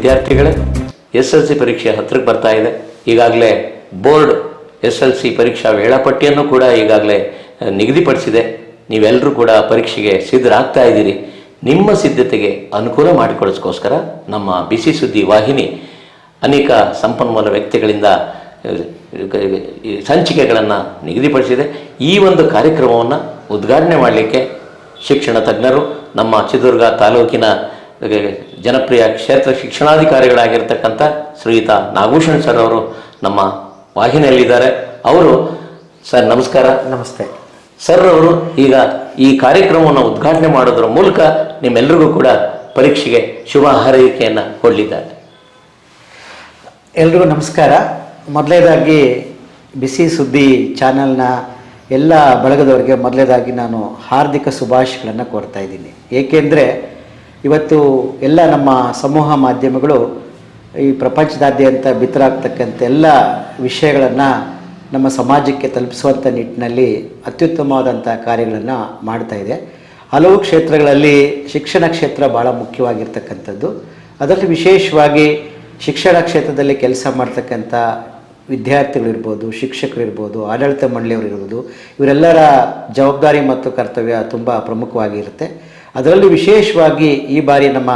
ವಿದ್ಯಾರ್ಥಿಗಳೇ S L C ಪರೀಕ್ಷೆ ಹತ್ತಿರಕ್ಕೆ ಬರ್ತಾ ಇದೆ. ಈಗಾಗಲೇ ಬೋರ್ಡ್ ಎಸ್ ಎಲ್ ಸಿ ಪರೀಕ್ಷಾ ವೇಳಾಪಟ್ಟಿಯನ್ನು ಕೂಡ ಈಗಾಗಲೇ ನಿಗದಿಪಡಿಸಿದೆ. ನೀವೆಲ್ಲರೂ ಕೂಡ ಪರೀಕ್ಷೆಗೆ ಸಿದ್ಧರಾಗ್ತಾ ಇದ್ದೀರಿ. ನಿಮ್ಮ ಸಿದ್ಧತೆಗೆ ಅನುಕೂಲ ಮಾಡಿಕೊಡಿಸ್ಕೋಸ್ಕರ ನಮ್ಮ ಬಿಸಿ ಸುದ್ದಿ ವಾಹಿನಿ ಅನೇಕ ಸಂಪನ್ಮೂಲ ವ್ಯಕ್ತಿಗಳಿಂದ ಸಂಚಿಕೆಗಳನ್ನು ನಿಗದಿಪಡಿಸಿದೆ. ಈ ಒಂದು ಕಾರ್ಯಕ್ರಮವನ್ನು ಉದ್ಘಾಟನೆ ಮಾಡಲಿಕ್ಕೆ ಶಿಕ್ಷಣ ತಜ್ಞರು ನಮ್ಮ ಚಿತ್ರದುರ್ಗ ತಾಲೂಕಿನ ಜನಪ್ರಿಯ ಕ್ಷೇತ್ರ ಶಿಕ್ಷಣಾಧಿಕಾರಿಗಳಾಗಿರ್ತಕ್ಕಂಥ ಶ್ರೀಯುತ ನಾಗಭೂಷಣ್ ಸರ್ ಅವರು ನಮ್ಮ ವಾಹಿನಿಯಲ್ಲಿದ್ದಾರೆ. ಅವರು ಸರ್ ನಮಸ್ಕಾರ. ನಮಸ್ತೆ. ಸರ್ ಅವರು ಈಗ ಈ ಕಾರ್ಯಕ್ರಮವನ್ನು ಉದ್ಘಾಟನೆ ಮಾಡೋದ್ರ ಮೂಲಕ ನಿಮ್ಮೆಲ್ಲರಿಗೂ ಕೂಡ ಪರೀಕ್ಷೆಗೆ ಶುಭ ಹಾರೈಕೆಯನ್ನು ಕೊಡಲಿದ್ದಾರೆ. ಎಲ್ರಿಗೂ ನಮಸ್ಕಾರ. ಮೊದಲೇದಾಗಿ ಬಿಸಿ ಸುದ್ದಿ ಚಾನಲ್ನ ಎಲ್ಲ ಬಳಗದವರಿಗೆ ಮೊದಲೇದಾಗಿ ನಾನು ಹಾರ್ದಿಕ ಶುಭಾಶಯಗಳನ್ನು ಕೊಡ್ತಾ ಇದ್ದೀನಿ. ಏಕೆಂದರೆ ಇವತ್ತು ಎಲ್ಲ ನಮ್ಮ ಸಮೂಹ ಮಾಧ್ಯಮಗಳು ಈ ಪ್ರಪಂಚದಾದ್ಯಂತ ಬಿತ್ತರಾಗ್ತಕ್ಕಂಥ ಎಲ್ಲ ವಿಷಯಗಳನ್ನು ನಮ್ಮ ಸಮಾಜಕ್ಕೆ ತಲುಪಿಸುವಂಥ ನಿಟ್ಟಿನಲ್ಲಿ ಅತ್ಯುತ್ತಮವಾದಂಥ ಕಾರ್ಯಗಳನ್ನು ಮಾಡ್ತಾ ಇದೆ. ಹಲವು ಕ್ಷೇತ್ರಗಳಲ್ಲಿ ಶಿಕ್ಷಣ ಕ್ಷೇತ್ರ ಭಾಳ ಮುಖ್ಯವಾಗಿರ್ತಕ್ಕಂಥದ್ದು. ಅದರಲ್ಲಿ ವಿಶೇಷವಾಗಿ ಶಿಕ್ಷಣ ಕ್ಷೇತ್ರದಲ್ಲಿ ಕೆಲಸ ಮಾಡ್ತಕ್ಕಂಥ ವಿದ್ಯಾರ್ಥಿಗಳಿರ್ಬೋದು, ಶಿಕ್ಷಕರಿರ್ಬೋದು, ಆಡಳಿತ ಮಂಡಳಿಯವರಿರ್ಬೋದು, ಇವರೆಲ್ಲರ ಜವಾಬ್ದಾರಿ ಮತ್ತು ಕರ್ತವ್ಯ ತುಂಬ ಪ್ರಮುಖವಾಗಿರುತ್ತೆ. ಅದರಲ್ಲಿ ವಿಶೇಷವಾಗಿ ಈ ಬಾರಿ ನಮ್ಮ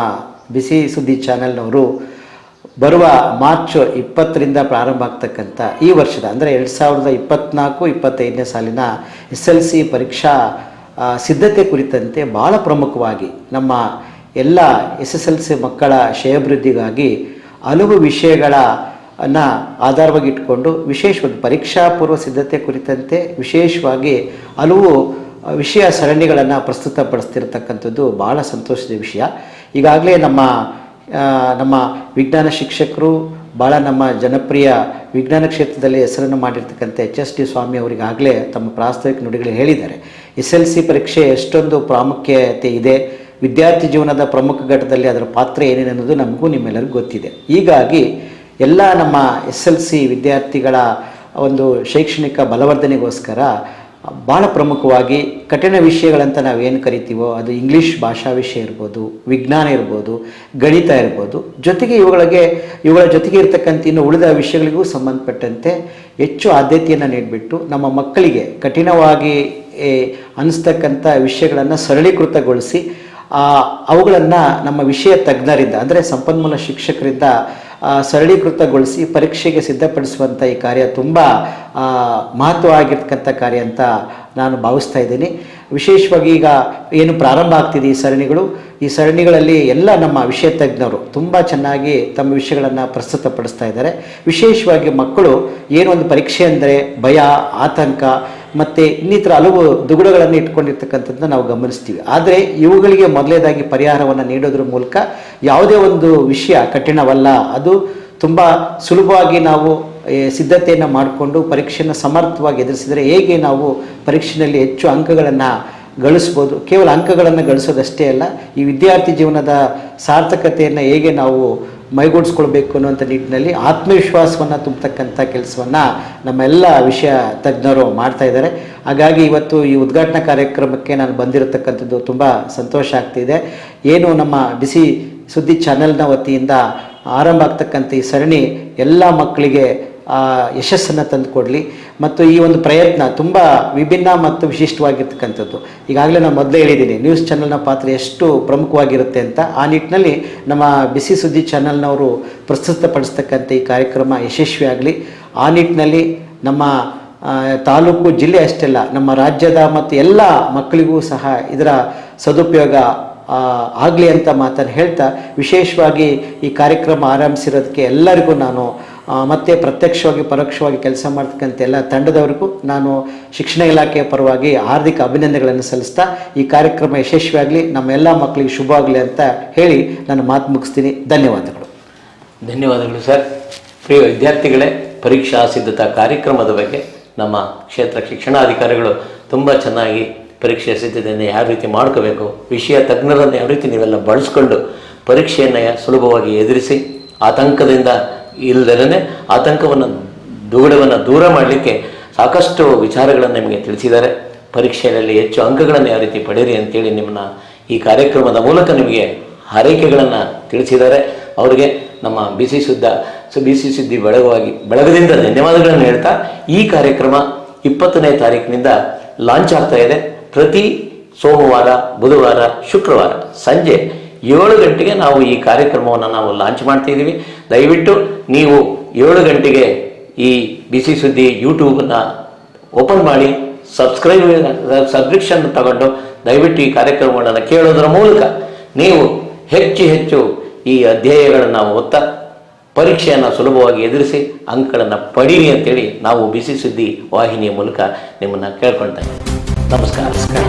ಬಿಸಿ ಸುದ್ದಿ ಚಾನೆಲ್ನವರು ಬರುವ ಮಾರ್ಚ್ ಇಪ್ಪತ್ತರಿಂದ ಪ್ರಾರಂಭ ಆಗ್ತಕ್ಕಂಥ ಈ ವರ್ಷದ, ಅಂದರೆ ಎರಡು ಸಾವಿರದ ಇಪ್ಪತ್ತ್ನಾಲ್ಕು ಇಪ್ಪತ್ತೈದನೇ ಸಾಲಿನ ಎಸ್ ಎಲ್ ಸಿ ಪರೀಕ್ಷಾ ಸಿದ್ಧತೆ ಕುರಿತಂತೆ ಭಾಳ ಪ್ರಮುಖವಾಗಿ ನಮ್ಮ ಎಲ್ಲ ಎಸ್ ಎಸ್ ಎಲ್ ಸಿ ಮಕ್ಕಳ ಶ್ರೇಯಭಿವೃದ್ಧಿಗಾಗಿ ಹಲವು ವಿಷಯಗಳ ಅನ್ನ ಆಧಾರವಾಗಿ ಇಟ್ಕೊಂಡು ವಿಶೇಷವಾಗಿ ಪರೀಕ್ಷಾ ಪೂರ್ವ ಸಿದ್ಧತೆ ಕುರಿತಂತೆ ವಿಶೇಷವಾಗಿ ಹಲವು ವಿಷಯ ಸರಣಿಗಳನ್ನು ಪ್ರಸ್ತುತಪಡಿಸ್ತಿರ್ತಕ್ಕಂಥದ್ದು ಭಾಳ ಸಂತೋಷದ ವಿಷಯ. ಈಗಾಗಲೇ ನಮ್ಮ ನಮ್ಮ ವಿಜ್ಞಾನ ಶಿಕ್ಷಕರು ಭಾಳ ನಮ್ಮ ಜನಪ್ರಿಯ ವಿಜ್ಞಾನ ಕ್ಷೇತ್ರದಲ್ಲಿ ಹೆಸರನ್ನು ಮಾಡಿರ್ತಕ್ಕಂಥ ಎಚ್ ಎಸ್ ಡಿ ಸ್ವಾಮಿ ಅವರಿಗಾಗಲೇ ತಮ್ಮ ಪ್ರಾಸ್ತಾವಿಕ ನುಡಿಗಳು ಹೇಳಿದ್ದಾರೆ. ಎಸ್ ಎಲ್ ಸಿ ಪರೀಕ್ಷೆ ಎಷ್ಟೊಂದು ಪ್ರಾಮುಖ್ಯತೆ ಇದೆ. ವಿದ್ಯಾರ್ಥಿ ಜೀವನದ ಪ್ರಮುಖ ಘಟ್ಟದಲ್ಲಿ ಅದರ ಪಾತ್ರ ಏನೇನು ಅನ್ನೋದು ನಮಗೂ ನಿಮ್ಮೆಲ್ಲರಿಗೂ ಗೊತ್ತಿದೆ. ಹೀಗಾಗಿ ಎಲ್ಲ ನಮ್ಮ ಎಸ್ ಎಲ್ ಸಿ ವಿದ್ಯಾರ್ಥಿಗಳ ಒಂದು ಶೈಕ್ಷಣಿಕ ಬಲವರ್ಧನೆಗೋಸ್ಕರ ಭಾಳ ಪ್ರಮುಖವಾಗಿ ಕಠಿಣ ವಿಷಯಗಳಂತ ನಾವೇನು ಕರಿತೀವೋ ಅದು ಇಂಗ್ಲೀಷ್ ಭಾಷಾ ವಿಷಯ ಇರ್ಬೋದು, ವಿಜ್ಞಾನ ಇರ್ಬೋದು, ಗಣಿತ ಇರ್ಬೋದು. ಜೊತೆಗೆ ಇವುಗಳಿಗೆ, ಇವುಗಳ ಜೊತೆಗೆ ಇರ್ತಕ್ಕಂಥ ಇನ್ನು ಉಳಿದ ವಿಷಯಗಳಿಗೂ ಸಂಬಂಧಪಟ್ಟಂತೆ ಹೆಚ್ಚು ಆದ್ಯತೆಯನ್ನು ನೀಡಿಬಿಟ್ಟು ನಮ್ಮ ಮಕ್ಕಳಿಗೆ ಕಠಿಣವಾಗಿ ಅನಿಸ್ತಕ್ಕಂಥ ವಿಷಯಗಳನ್ನು ಸರಳೀಕೃತಗೊಳಿಸಿ ಅವುಗಳನ್ನು ನಮ್ಮ ವಿಷಯ ತಜ್ಞರಿಂದ, ಅಂದರೆ ಸಂಪನ್ಮೂಲ ಶಿಕ್ಷಕರಿಂದ ಸರಳೀಕೃತಗೊಳಿಸಿ ಪರೀಕ್ಷೆಗೆ ಸಿದ್ಧಪಡಿಸುವಂಥ ಈ ಕಾರ್ಯ ತುಂಬ ಮಹತ್ವ ಆಗಿರ್ತಕ್ಕಂಥ ಕಾರ್ಯ ಅಂತ ನಾನು ಭಾವಿಸ್ತಾ ಇದ್ದೀನಿ. ವಿಶೇಷವಾಗಿ ಈಗ ಏನು ಪ್ರಾರಂಭ ಆಗ್ತಿದೆ ಈ ಸರಣಿಗಳು. ಈ ಸರಣಿಗಳಲ್ಲಿ ಎಲ್ಲ ನಮ್ಮ ವಿಷಯ ತಜ್ಞರು ತುಂಬ ಚೆನ್ನಾಗಿ ತಮ್ಮ ವಿಷಯಗಳನ್ನು ಪ್ರಸ್ತುತಪಡಿಸ್ತಾ ಇದ್ದಾರೆ. ವಿಶೇಷವಾಗಿ ಮಕ್ಕಳು ಏನೊಂದು ಪರೀಕ್ಷೆ ಅಂದರೆ ಭಯ, ಆತಂಕ ಮತ್ತು ಇನ್ನಿತರ ಹಲವು ದುಗುಡಗಳನ್ನು ಇಟ್ಕೊಂಡಿರ್ತಕ್ಕಂಥದ್ದನ್ನ ನಾವು ಗಮನಿಸ್ತೀವಿ. ಆದರೆ ಇವುಗಳಿಗೆ ಮೊದಲೇದಾಗಿ ಪರಿಹಾರವನ್ನು ನೀಡೋದ್ರ ಮೂಲಕ ಯಾವುದೇ ಒಂದು ವಿಷಯ ಕಠಿಣವಲ್ಲ. ಅದು ತುಂಬ ಸುಲಭವಾಗಿ ನಾವು ಸಿದ್ಧತೆಯನ್ನು ಮಾಡಿಕೊಂಡು ಪರೀಕ್ಷೆಯನ್ನು ಸಮರ್ಥವಾಗಿ ಎದುರಿಸಿದರೆ ಹೇಗೆ ನಾವು ಪರೀಕ್ಷೆಯಲ್ಲಿ ಹೆಚ್ಚು ಅಂಕಗಳನ್ನು ಗಳಿಸ್ಬೋದು. ಕೇವಲ ಅಂಕಗಳನ್ನು ಗಳಿಸೋದಷ್ಟೇ ಅಲ್ಲ, ಈ ವಿದ್ಯಾರ್ಥಿ ಜೀವನದ ಸಾರ್ಥಕತೆಯನ್ನು ಹೇಗೆ ನಾವು ಮೈಗೂಡಿಸ್ಕೊಳ್ಬೇಕು ಅನ್ನುವಂಥ ನಿಟ್ಟಿನಲ್ಲಿ ಆತ್ಮವಿಶ್ವಾಸವನ್ನು ತುಂಬತಕ್ಕಂಥ ಕೆಲಸವನ್ನು ನಮ್ಮೆಲ್ಲ ವಿಷಯ ತಜ್ಞರು ಮಾಡ್ತಾ ಇದ್ದಾರೆ. ಹಾಗಾಗಿ ಇವತ್ತು ಈ ಉದ್ಘಾಟನಾ ಕಾರ್ಯಕ್ರಮಕ್ಕೆ ನಾನು ಬಂದಿರತಕ್ಕಂಥದ್ದು ತುಂಬ ಸಂತೋಷ ಆಗ್ತಿದೆ. ಏನು ನಮ್ಮ ಬಿಸಿ ಸುದ್ದಿ ಚಾನೆಲ್ನ ವತಿಯಿಂದ ಆರಂಭ ಆಗ್ತಕ್ಕಂಥ ಈ ಸರಣಿ ಎಲ್ಲ ಮಕ್ಕಳಿಗೆ ಯಶಸ್ಸನ್ನು ತಂದುಕೊಡಲಿ ಮತ್ತು ಈ ಒಂದು ಪ್ರಯತ್ನ ತುಂಬ ವಿಭಿನ್ನ ಮತ್ತು ವಿಶಿಷ್ಟವಾಗಿರ್ತಕ್ಕಂಥದ್ದು. ಈಗಾಗಲೇ ನಾನು ಮೊದಲೇ ಹೇಳಿದ್ದೀನಿ ನ್ಯೂಸ್ ಚಾನೆಲ್ನ ಪಾತ್ರ ಎಷ್ಟು ಪ್ರಮುಖವಾಗಿರುತ್ತೆ ಅಂತ. ಆ ನಿಟ್ಟಿನಲ್ಲಿ ನಮ್ಮ ಬಿಸಿ ಸುದ್ದಿ ಚಾನೆಲ್ನವರು ಪ್ರಸ್ತುತಪಡಿಸ್ತಕ್ಕಂಥ ಈ ಕಾರ್ಯಕ್ರಮ ಯಶಸ್ವಿಯಾಗಲಿ ಆ ನಿಟ್ಟಿನಲ್ಲಿ ನಮ್ಮ ತಾಲೂಕು ಜಿಲ್ಲೆ ಅಷ್ಟೆಲ್ಲ ನಮ್ಮ ರಾಜ್ಯದ ಮತ್ತು ಎಲ್ಲ ಮಕ್ಕಳಿಗೂ ಸಹ ಇದರ ಸದುಪಯೋಗ ಆಗಲಿ ಅಂತ ಮಾತನ್ನು ಹೇಳ್ತಾ, ವಿಶೇಷವಾಗಿ ಈ ಕಾರ್ಯಕ್ರಮ ಆರಂಭಿಸಿರೋದಕ್ಕೆ ಎಲ್ಲರಿಗೂ ನಾನು ಮತ್ತೆ ಪ್ರತ್ಯಕ್ಷವಾಗಿ, ಪರೋಕ್ಷವಾಗಿ ಕೆಲಸ ಮಾಡ್ತಕ್ಕಂಥ ಎಲ್ಲ ತಂಡದವರಿಗೂ ನಾನು ಶಿಕ್ಷಣ ಇಲಾಖೆಯ ಪರವಾಗಿ ಹಾರ್ದಿಕ ಅಭಿನಂದನೆಗಳನ್ನು ಸಲ್ಲಿಸ್ತಾ, ಈ ಕಾರ್ಯಕ್ರಮ ಯಶಸ್ವಿಯಾಗಲಿ, ನಮ್ಮ ಎಲ್ಲ ಮಕ್ಕಳಿಗೆ ಆಗಲಿ ಅಂತ ಹೇಳಿ ನಾನು ಮಾತು ಮುಗಿಸ್ತೀನಿ. ಧನ್ಯವಾದಗಳು. ಧನ್ಯವಾದಗಳು ಸರ್. ಪ್ರಿಯ ವಿದ್ಯಾರ್ಥಿಗಳೇ, ಪರೀಕ್ಷಾ ಸಿದ್ಧತಾ ಕಾರ್ಯಕ್ರಮದ ಬಗ್ಗೆ ನಮ್ಮ ಕ್ಷೇತ್ರ ಶಿಕ್ಷಣಾಧಿಕಾರಿಗಳು ತುಂಬ ಚೆನ್ನಾಗಿ ಪರೀಕ್ಷೆ ಸಿದ್ಧತೆಯನ್ನು ಯಾವ ರೀತಿ ಮಾಡ್ಕೋಬೇಕು, ವಿಷಯ ತಜ್ಞರನ್ನು ಯಾವ ರೀತಿ ನೀವೆಲ್ಲ ಬಳಸ್ಕೊಂಡು ಪರೀಕ್ಷೆಯನ್ನು ಸುಲಭವಾಗಿ ಎದುರಿಸಿ, ಆತಂಕದಿಂದ ಇಲ್ಲದೇ ಆತಂಕವನ್ನು ದುಗುಡವನ್ನು ದೂರ ಮಾಡಲಿಕ್ಕೆ ಸಾಕಷ್ಟು ವಿಚಾರಗಳನ್ನು ನಿಮಗೆ ತಿಳಿಸಿದ್ದಾರೆ. ಪರೀಕ್ಷೆಯಲ್ಲಿ ಹೆಚ್ಚು ಅಂಕಗಳನ್ನು ಯಾವ ರೀತಿ ಪಡೆಯಿರಿ ಅಂತೇಳಿ ನಿಮ್ಮನ್ನ ಈ ಕಾರ್ಯಕ್ರಮದ ಮೂಲಕ ನಿಮಗೆ ಹಾರೈಕೆಗಳನ್ನು ತಿಳಿಸಿದ್ದಾರೆ. ಅವರಿಗೆ ನಮ್ಮ ಬಿಸಿ ಸುದ್ದ, ಸೊ ಬಿಸಿ ಸುದ್ದಿ ಬಳಗವಾಗಿ, ಬಳಗದಿಂದ ಧನ್ಯವಾದಗಳನ್ನು ಹೇಳ್ತಾ ಈ ಕಾರ್ಯಕ್ರಮ ಇಪ್ಪತ್ತನೇ ತಾರೀಕಿನಿಂದ ಲಾಂಚ್ ಆಗ್ತಾ ಇದೆ. ಪ್ರತಿ ಸೋಮವಾರ, ಬುಧವಾರ, ಶುಕ್ರವಾರ ಸಂಜೆ ಏಳು ಗಂಟೆಗೆ ನಾವು ಈ ಕಾರ್ಯಕ್ರಮವನ್ನು ನಾವು ಲಾಂಚ್ ಮಾಡ್ತಿದ್ದೀವಿ. ದಯವಿಟ್ಟು ನೀವು ಏಳು ಗಂಟೆಗೆ ಈ ಬಿಸಿ ಸುದ್ದಿ ಯೂಟ್ಯೂಬನ್ನ ಓಪನ್ ಮಾಡಿ ಸಬ್ಸ್ಕ್ರೈಬ್ ಸಬ್ಸ್ಕ್ರಿಪ್ಷನ್ ತಗೊಂಡು ದಯವಿಟ್ಟು ಈ ಕಾರ್ಯಕ್ರಮಗಳನ್ನು ಕೇಳೋದರ ಮೂಲಕ ನೀವು ಹೆಚ್ಚು ಹೆಚ್ಚು ಈ ಅಧ್ಯಾಯಗಳನ್ನು ಓದ್ತಾ, ಪರೀಕ್ಷೆಯನ್ನು ಸುಲಭವಾಗಿ ಎದುರಿಸಿ, ಅಂಕಗಳನ್ನು ಪಡೀರಿ ಅಂತೇಳಿ ನಾವು ಬಿಸಿ ಸುದ್ದಿ ವಾಹಿನಿಯ ಮೂಲಕ ನಿಮ್ಮನ್ನು ಕೇಳ್ಕೊಳ್ತೇವೆ ನಮಸ್ಕಾರ ನಮಸ್ಕಾರ.